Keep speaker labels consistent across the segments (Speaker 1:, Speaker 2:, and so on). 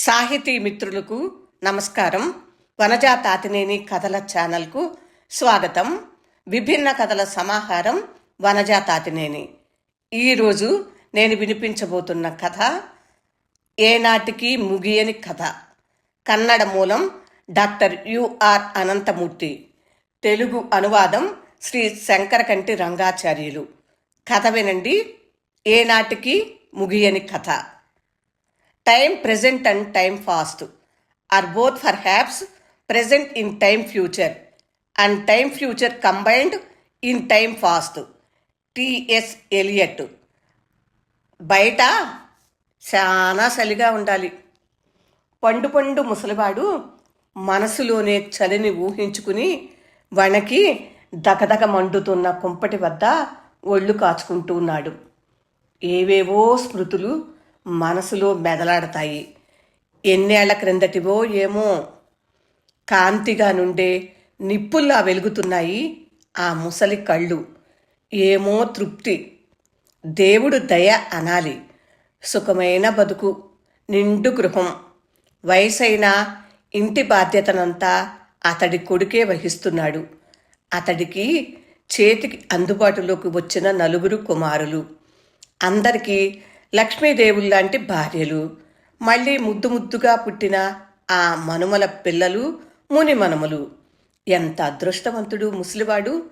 Speaker 1: సాహితీ మిత్రులకు నమస్కారం. వనజా తాతినేని కథల ఛానల్కు స్వాగతం. విభిన్న కథల సమాహారం వనజా తాతినేని ఈరోజు నేను వినిపించబోతున్న కథ ఏనాటికి ముగియని కథ. కన్నడ మూలం డాక్టర్ యుఆర్ అనంతమూర్తి. తెలుగు అనువాదం శ్రీ శంకరకంటి రంగాచార్యులు. కథ వినండి. ఏనాటికి ముగియని కథ. Time present and time past are both perhaps present in time future and time future combined in time past. T S Eliot. బయట చాలా చలిగా ఉండాలి. పండు పండు ముసలివాడు మనసులోనే చలిని ఊహించుకుని వణకి దగదగ మండుతున్న కుంపటి వద్ద ఒళ్ళు కాచుకుంటూ ఉన్నాడు. ఏవేవో స్మృతులు మనసులో మెదలాడతాయి. ఎన్నేళ్ళ క్రిందటివో ఏమో కాంతిగా నుండే నిప్పుల్లా వెలుగుతున్నాయి ఆ ముసలి కళ్ళు. ఏమో తృప్తి. దేవుడు దయ అనాలి. సుఖమైన బతుకు నిండు గృహం. వయసైన ఇంటి బాధ్యతనంతా అతడి కొడుకే వహిస్తున్నాడు. అతడికి చేతికి అందుబాటులోకి వచ్చిన నలుగురు కుమారులు. అందరికీ లక్ష్మీదేవుల్లాంటి భార్యలు. మళ్ళీ ముద్దు ముద్దుగా పుట్టిన ఆ మనుమల పిల్లలు ముని మనుమలు. ఎంత అదృష్టవంతుడు ముసలివాడు.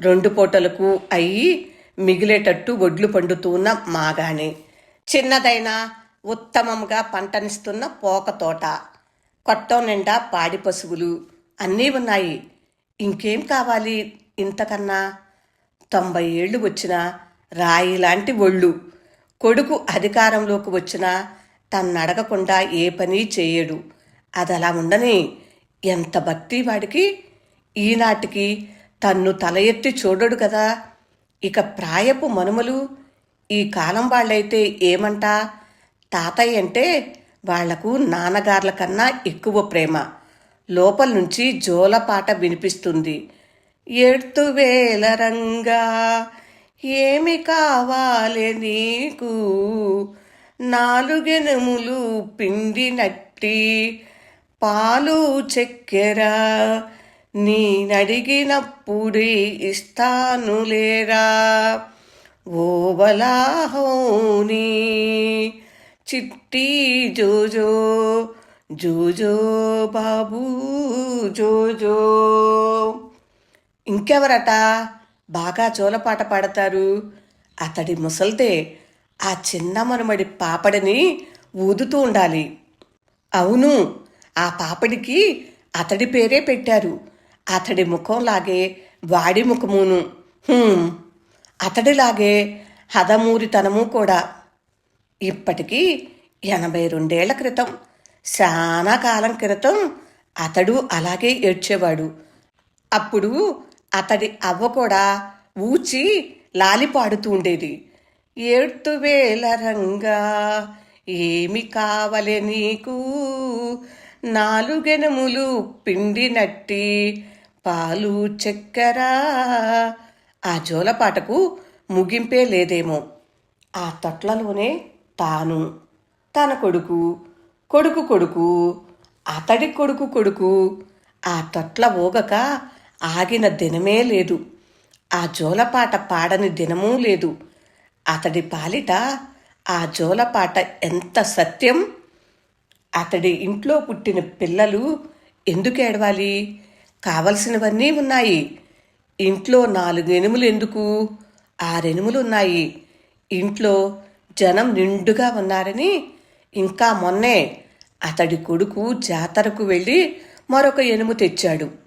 Speaker 1: రెండు పూటలకు అయ్యి మిగిలేటట్టు ఒడ్లు పండుతూ ఉన్న మాగాని చిన్నదైన ఉత్తమంగా పంటనిస్తున్న పోక తోట. కొట్టం నిండా పాడి పశువులు అన్నీ ఉన్నాయి. ఇంకేం కావాలి ఇంతకన్నా? తొంభై ఏళ్ళు వచ్చిన రాయి లాంటి ఒళ్ళు. కొడుకు అధికారంలోకి వచ్చినా తన్నడగకుండా ఏ పని చేయడు. అది అలా ఉండని ఎంత భక్తి వాడికి? ఈనాటికి తన్ను తల ఎత్తి చూడడు కదా. ఇక ప్రాయపు మనుమలు ఈ కాలం వాళ్ళైతే ఏమంటా? తాతయ్య అంటే వాళ్ళకు నాన్నగార్ల కన్నా ఎక్కువ ప్రేమ. లోపల నుంచి జోలపాట వినిపిస్తుంది. ఎడ్తు వేల రంగా ఏమి కావాలి నీకు? నాలుగెనుములు పిండి నట్టి పాలు చెక్కెర నేనడిగినప్పుడే ఇస్తాను లేరా? ఓవలాహోని చిట్టి జోజో జోజో బాబూ జోజో. ఇంకెవరట? బాగా జోలపాట పాడతారు. అతడి ముసల్తే ఆ చిన్న మనుమడి పాపడిని ఊదుతూ ఉండాలి. అవును ఆ పాపడికి అతడి పేరే పెట్టారు. అతడి ముఖంలాగే వాడి ముఖమును. అతడిలాగే హదమూరితనము కూడా. ఇప్పటికీ ఎనభై రెండేళ్ళ క్రితం చాలా కాలం క్రితం అతడు అలాగే ఏడ్చేవాడు. అప్పుడు అతడి అవ్వ కూడా ఊచి లాలిపాడుతూ ఉండేది. ఏడ్తువేల రంగా ఏమి కావలే నీకు? నాలుగెనములు పిండి నట్టి పాలు చక్కెర. ఆ జోలపాటకు ముగింపే లేదేమో. ఆ తొట్లలోనే తాను. తన కొడుకు కొడుకు కొడుకు అతడి కొడుకు కొడుకు ఆ తొట్ల ఊగక ఆగిన దినమే లేదు. ఆ జోలపాట పాడని దినమూ లేదు. అతడి పాలిట ఆ జోలపాట ఎంత సత్యం? అతడి ఇంట్లో పుట్టిన పిల్లలు ఎందుకు ఏడవాలి? కావలసినవన్నీ ఉన్నాయి. ఇంట్లో నాలుగు ఎనుములు ఎందుకు? ఆరెనుములు ఉన్నాయి. ఇంట్లో జనం నిండుగా ఉన్నారని ఇంకా మొన్నే అతడి కొడుకు జాతరకు వెళ్ళి మరొక ఎనుము తెచ్చాడు.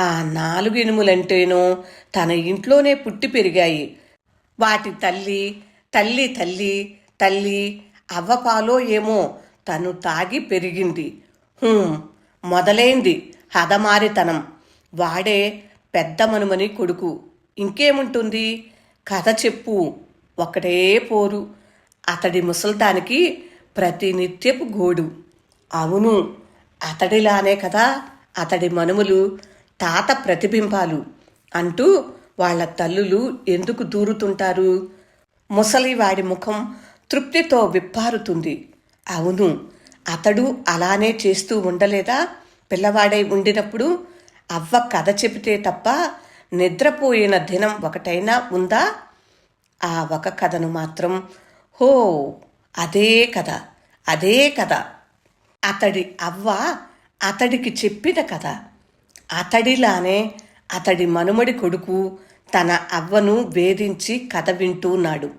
Speaker 1: ఆ నాలుగు ఇనుములంటేనో తన ఇంట్లోనే పుట్టి పెరిగాయి. వాటి తల్లి తల్లి తల్లి తల్లి అవ్వపాలో ఏమో తను తాగి పెరిగింది. మొదలైంది హదమారితనం. వాడే పెద్ద మనుమని కొడుకు. ఇంకేముంటుంది? కథ చెప్పు. ఒకటే పోరు. అతడి ముసల్దానికి ప్రతినిత్యపు గోడు. అవును అతడిలానే కదా అతడి మనుమలు తాత ప్రతిబింబాలు అంటూ వాళ్ళ తల్లులు ఎందుకు దూరుతుంటారు? ముసలివాడి ముఖం తృప్తితో విప్పారుతుంది. అవును అతడు అలానే చేస్తూ ఉండలేదా? పిల్లవాడై ఉండినప్పుడు అవ్వ కథ చెబితే తప్ప నిద్రపోయిన దినం ఒకటైనా ఉందా? ఆ ఒక కథను మాత్రం హో అదే కథ అదే కథ. అతడి అవ్వ అతడికి చెప్పిన కథ. అతడిలానే అతడి మనుమడి కొడుకు తన అవ్వను వేధించి కథ వింటూన్నాడు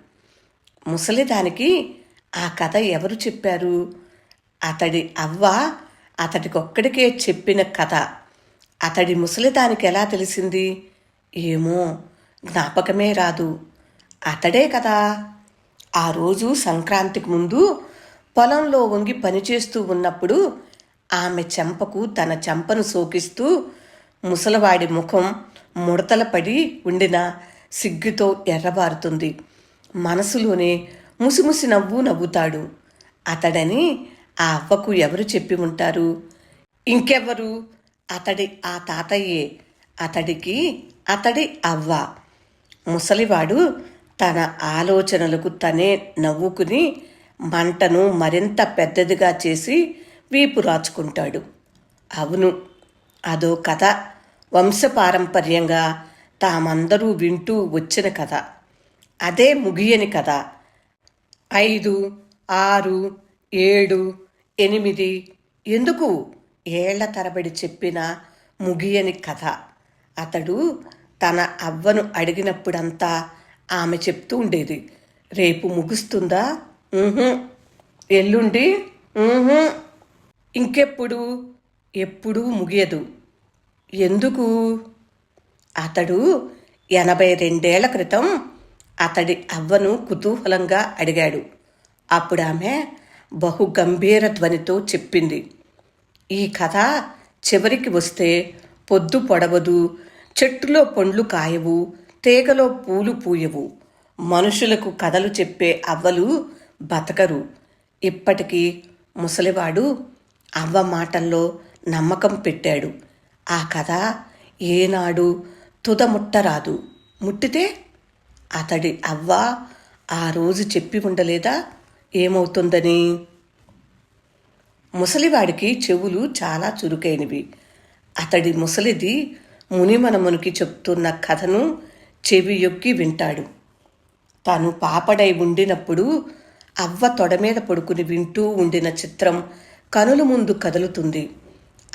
Speaker 1: ముసలిదానికి ఆ కథ ఎవరు చెప్పారు? అతడి అవ్వ అతడికొక్కడికే చెప్పిన కథ. అతడి ముసలిదానికి ఎలా తెలిసింది? ఏమో జ్ఞాపకమే రాదు. అతడే కదా. ఆ రోజు సంక్రాంతికి ముందు పొలంలో వంగి పనిచేస్తూ ఉన్నప్పుడు ఆమె చెంపకు తన చెంపను సోకిస్తూ ముసలవాడి ముఖం ముడతల పడి ఉండిన సిగ్గుతో ఎర్రబారుతుంది. మనసులోనే ముసిముసి నవ్వు నవ్వుతాడు. అతడని ఆ అవ్వకు ఎవరు చెప్పి ఉంటారు? ఇంకెవరు అతడి ఆ తాతయ్యే. అతడికి అతడి అవ్వ. ముసలివాడు తన ఆలోచనలకు తనే నవ్వుకుని మంటను మరింత పెద్దదిగా చేసి వీపు రాచుకుంటాడు. అవును అదో కథ. వంశపారంపర్యంగా తామందరూ వింటూ వచ్చిన కథ. అదే ముగియని కథ. ఐదు ఆరు ఏడు ఎనిమిది ఎందుకు ఏళ్ళ తరబడి చెప్పిన ముగియని కథ. అతడు తన అవ్వను అడిగినప్పుడంతా ఆమె చెప్తూ ఉండేది. రేపు ముగుస్తుందా? ఊహుం. ఎల్లుండి? ఊహుం. ఇంకెప్పుడు ఎప్పుడూ ముగియదు. ఎందుకు? అతడు ఎనభై రెండేళ్ళ క్రితం అతడి అవ్వను కుతూహలంగా అడిగాడు. అప్పుడు ఆమె బహు గంభీర ధ్వనితో చెప్పింది. ఈ కథ చివరికి వస్తే పొద్దు పొడవదు చెట్టులో పండ్లు కాయవు తీగలో పూలు పూయవు. మనుషులకు కథలు చెప్పే అవ్వలు బతకరు. ఇప్పటికీ ముసలివాడు అవ్వ మాటల్లో నమ్మకం పెట్టాడు. ఆ కథ ఏనాడు తుదముట్టరాదు. ముట్టితే అతడి అవ్వ ఆ రోజు చెప్పి ఉండలేదా? ఏమవుతుందని? ముసలివాడికి చెవులు చాలా చురుకైనవి. అతడి ముసలిది మునిమనమునికి చెప్తున్న కథను చెవి యొక్కి వింటాడు. తాను పాపడై ఉండినప్పుడు అవ్వ తొడ మీద పడుకుని వింటూ ఉండిన చిత్రం కనుల ముందు కదులుతుంది.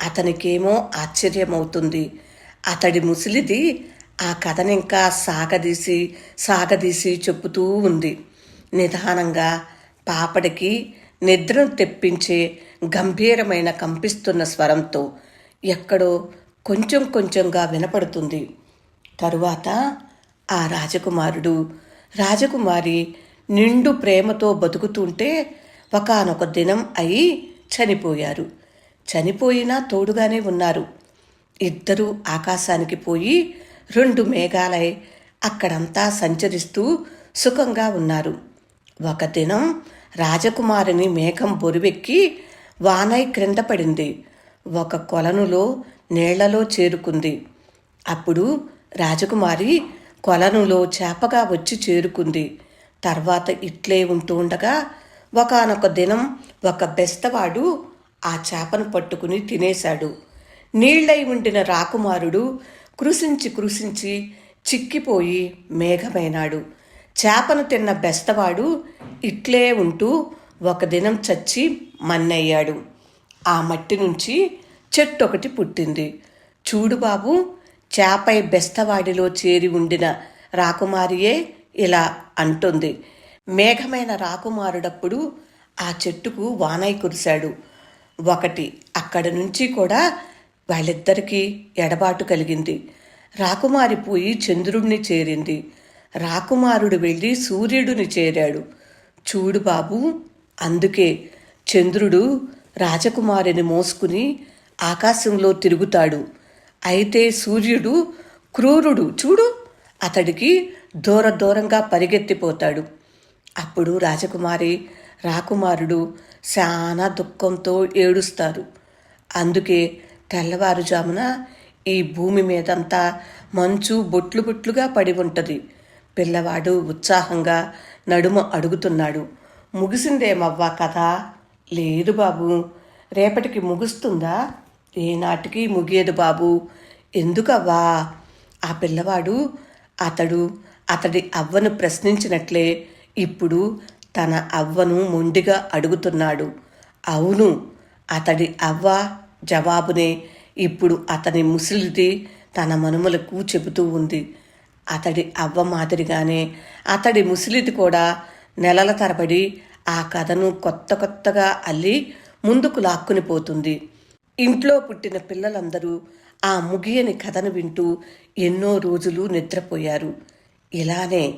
Speaker 1: అతనికేమో ఆశ్చర్యమవుతుంది. అతడి ముసలిది ఆ కథనింకా సాగదీసి సాగదీసి చెప్పుతూ ఉంది. నిదానంగా పాపడికి నిద్రను తెప్పించే గంభీరమైన కంపిస్తున్న స్వరంతో ఎక్కడో కొంచెం కొంచెంగా వినపడుతుంది. తరువాత ఆ రాజకుమారుడు రాజకుమారి నిండు ప్రేమతో బతుకుతుంటే ఒకానొక దినం అయి చనిపోయారు. చనిపోయినా తోడుగానే ఉన్నారు. ఇద్దరూ ఆకాశానికి పోయి రెండు మేఘాలై అక్కడంతా సంచరిస్తూ సుఖంగా ఉన్నారు. ఒక దినం రాజకుమారిని మేఘం బొరువెక్కి వానై క్రింద పడింది. ఒక కొలనులో నీళ్ళలో చేరుకుంది. అప్పుడు రాజకుమారి కొలనులో చేపగా వచ్చి చేరుకుంది. తర్వాత ఇట్లే ఉంటూ ఉండగా ఒకనొక దినం ఒక బెస్తవాడు ఆ చేపను పట్టుకుని తినేశాడు. నీళ్ళై ఉండిన రాకుమారుడు కృషించి కృషించి చిక్కిపోయి మేఘమైనాడు. చేపను తిన్న బెస్తవాడు ఇట్లే ఉంటూ ఒక దినం చచ్చి మన్నయ్యాడు. ఆ మట్టి నుంచి చెట్టు ఒకటి పుట్టింది. చూడు బాబు చేపై బెస్తవాడిలో చేరి ఉండిన రాకుమారియే ఇలా అంటుంది. మేఘమైన రాకుమారుడప్పుడు ఆ చెట్టుకు వానై కురిశాడు. ఒకటి అక్కడ నుంచి కూడా వాళ్ళిద్దరికీ ఎడబాటు కలిగింది. రాకుమారి పోయి చంద్రుడిని చేరింది. రాకుమారుడు వెళ్ళి సూర్యుడిని చేరాడు. చూడు బాబు అందుకే చంద్రుడు రాజకుమారిని మోసుకుని ఆకాశంలో తిరుగుతాడు. అయితే సూర్యుడు క్రూరుడు. చూడు అతడికి దూర దూరంగా పరిగెత్తిపోతాడు. అప్పుడు రాజకుమారి రాకుమారుడు చాలా దుఃఖంతో ఏడుస్తారు. అందుకే తెల్లవారుజామున ఈ భూమి మీదంతా మంచు బొట్లు బొట్లుగా పడి ఉంటుంది. పిల్లవాడు ఉత్సాహంగా నడుమ అడుగుతున్నాడు. ముగిసిందేమవ్వా కథ? లేదు బాబు. రేపటికి ముగుస్తుందా? ఏనాటికి ముగియదు బాబు. ఎందుకవ్వా? ఆ పిల్లవాడు అతడు అతడి అవ్వను ప్రశ్నించినట్లే ఇప్పుడు తన అవ్వను మొండిగా అడుగుతున్నాడు. అవును అతడి అవ్వ జవాబునే ఇప్పుడు అతని ముసలిది తన మనుమలకు చెబుతూ ఉంది. అతడి అవ్వ మాదిరిగానే అతడి ముసలిది కూడా నెలల తరబడి ఆ కథను కొత్త కొత్తగా అల్లి ముందుకు లాక్కుని పోతుంది. ఇంట్లో పుట్టిన పిల్లలందరూ ఆ ముగియని కథను వింటూ ఎన్నో రోజులు నిద్రపోయారు. ఇలానే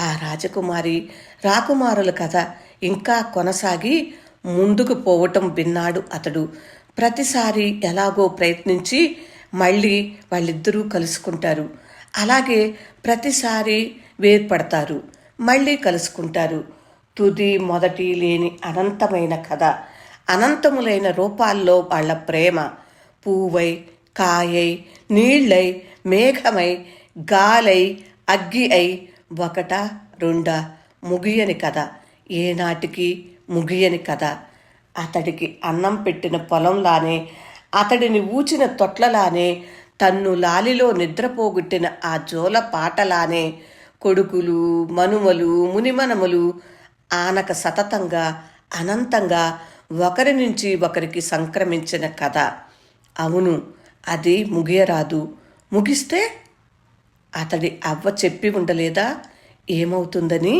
Speaker 1: ఆ రాజకుమారి రాకుమారుల కథ ఇంకా కొనసాగి ముందుకు పోవటం విన్నాడు అతడు. ప్రతిసారి ఎలాగో ప్రయత్నించి మళ్ళీ వాళ్ళిద్దరూ కలుసుకుంటారు. అలాగే ప్రతిసారి వేర్పడతారు. మళ్ళీ కలుసుకుంటారు. తుది మొదటి లేని అనంతమైన కథ. అనంతములైన రూపాల్లో వాళ్ళ ప్రేమ. పూవై కాయై నీళ్ళై మేఘమై గాలై అగ్గి అయి ఒకట రెండా? ముగియని కథ. ఏనాటికి ముగియని కథ? అతడికి అన్నం పెట్టిన పొలంలానే అతడిని ఊచిన తొట్లలానే తన్ను లాలిలో నిద్రపోగొట్టిన ఆ జోల పాటలానే కొడుకులు మనుమలు మునిమనములు ఆనక సతతంగా అనంతంగా ఒకరి నుంచి ఒకరికి సంక్రమించిన కథ. అవును అది ముగియరాదు. ముగిస్తే అతడి అవ్వ చెప్పి ఉండలేదా? ఏమవుతుందని?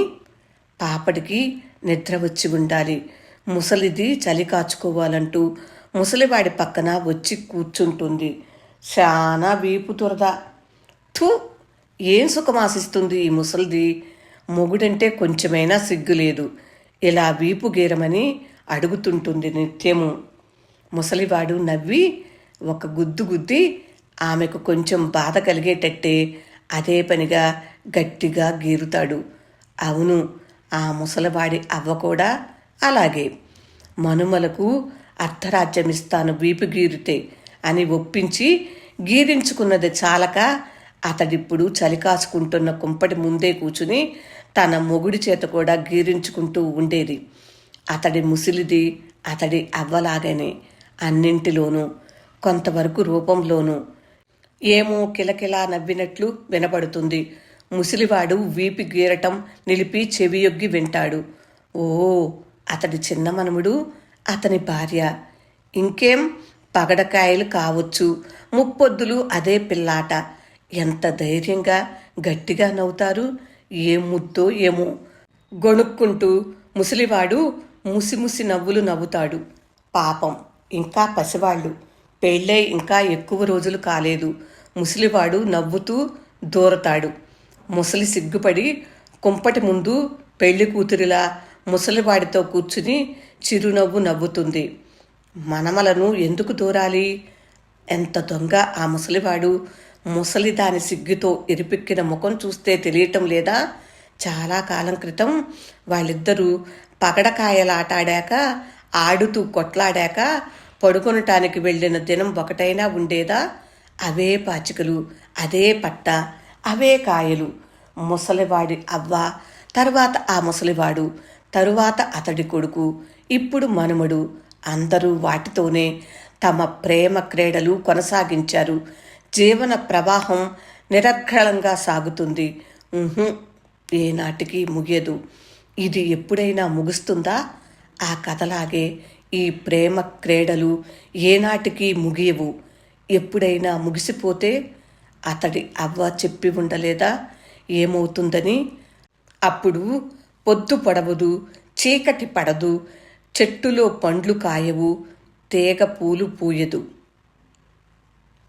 Speaker 1: పాపడికి నిద్ర వచ్చి ఉండాలి. ముసలిది చలి కాచుకోవాలంటూ ముసలివాడి పక్కన వచ్చి కూర్చుంటుంది. చాలా వీపు దురద థూ! ఏం సుఖమాసిస్తుంది ఈ ముసలిది? మొగుడంటే కొంచెమైనా సిగ్గులేదు. ఇలా వీపు గీరమని అడుగుతుంటుంది నిత్యము. ముసలివాడు నవ్వి ఒక గుద్దు గుద్ది ఆమెకు కొంచెం బాధ కలిగేటట్టే అదే పనిగా గట్టిగా గీరుతాడు. అవును ఆ ముసలివాడి అవ్వ కూడా అలాగే. మనుమలకు అర్ధరాజ్యమిస్తాను వీపు గీరితే అని ఒప్పించి గీరించుకున్నది చాలక అతడిప్పుడు చలికాసుకుంటున్న కుంపటి ముందే కూచుని తన మొగుడి చేత కూడా గీరించుకుంటూ ఉండేది. అతడి ముసిలిది అతడి అవ్వలాగానే అన్నింటిలోనూ కొంతవరకు రూపంలోనూ ఏమో కిలకిలా నవ్వినట్లు వినపడుతుంది. ముసిలివాడు వీపి గీరటం నిలిపి చెవియొగ్గి వింటాడు. ఓ అతడి చిన్న మనముడు అతని భార్య. ఇంకేం పగడకాయలు కావచ్చు. ముప్పొద్దులు అదే పిల్లాట. ఎంత ధైర్యంగా గట్టిగా నవ్వుతారు. ఏ ముద్దో ఏమో. గొణుక్కుంటూ ముసలివాడు ముసిముసి నవ్వులు నవ్వుతాడు. పాపం ఇంకా పసివాళ్ళు. పెళ్ళై ఇంకా ఎక్కువ రోజులు కాలేదు. ముసలివాడు నవ్వుతూ దూరతాడు. ముసలి సిగ్గుపడి కుంపటి ముందు పెళ్ళి కూతురిలా ముసలివాడితో కూర్చుని చిరునవ్వు నవ్వుతుంది. మనమలను ఎందుకు దూరాలి? ఎంత దొంగ ఆ ముసలివాడు? ముసలి దాని సిగ్గుతో ఇరిపిక్కిన ముఖం చూస్తే తెలియటం లేదా? చాలా కాలం క్రితం వాళ్ళిద్దరూ పగడకాయలాటాడాక ఆడుతూ కొట్లాడాక పడుకొనటానికి వెళ్ళిన దినం ఒకటైనా ఉండేదా? అవే పాచికలు అదే పట్ట అవే కాయలు. ముసలివాడి అవ్వ తర్వాత ఆ ముసలివాడు తరువాత అతడి కొడుకు ఇప్పుడు మనుమడు. అందరూ వాటితోనే తమ ప్రేమ క్రీడలు కొనసాగించారు. జీవన ప్రవాహం నిరర్ఘళంగా సాగుతుంది. ఏనాటికి ముగియదు. ఇది ఎప్పుడైనా ముగుస్తుందా? ఆ కథలాగే ఈ ప్రేమ క్రీడలు ఏనాటికి ముగియవు. ఎప్పుడైనా ముగిసిపోతే అతడి అవ్వ చెప్పి ఉండలేదా? ఏమవుతుందని? అప్పుడు పొద్దు పడవదు చీకటి పడదు చెట్టులో పండ్లు కాయవు తేగ పూలు పూయదు.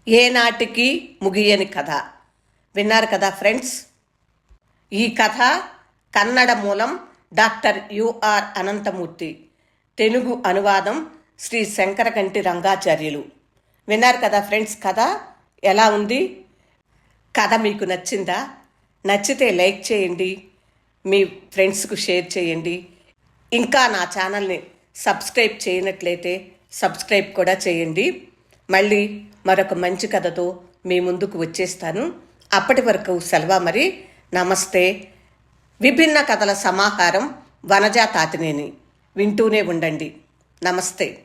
Speaker 1: ఏనాటికి ముగియని కథ? విన్నారు కదా ఫ్రెండ్స్? ఈ కథ కన్నడ మూలం డాక్టర్ యుఆర్ అనంతమూర్తి. తెలుగు అనువాదం శ్రీ శంకరకంటి రంగాచార్యులు. విన్నారు కదా ఫ్రెండ్స్ కథ ఎలా ఉంది? కథ మీకు నచ్చిందా? నచ్చితే లైక్ చేయండి మీ ఫ్రెండ్స్కు షేర్ చేయండి. ఇంకా నా ఛానల్ని సబ్స్క్రైబ్ చేయనట్లయితే సబ్స్క్రైబ్ కూడా చేయండి. మళ్ళీ మరొక మంచి కథతో మీ ముందుకు వచ్చేస్తాను. అప్పటి వరకు సెలవా మరి? నమస్తే. విభిన్న కథల సమాహారం వనజా తాతినేని వింటూనే ఉండండి. నమస్తే.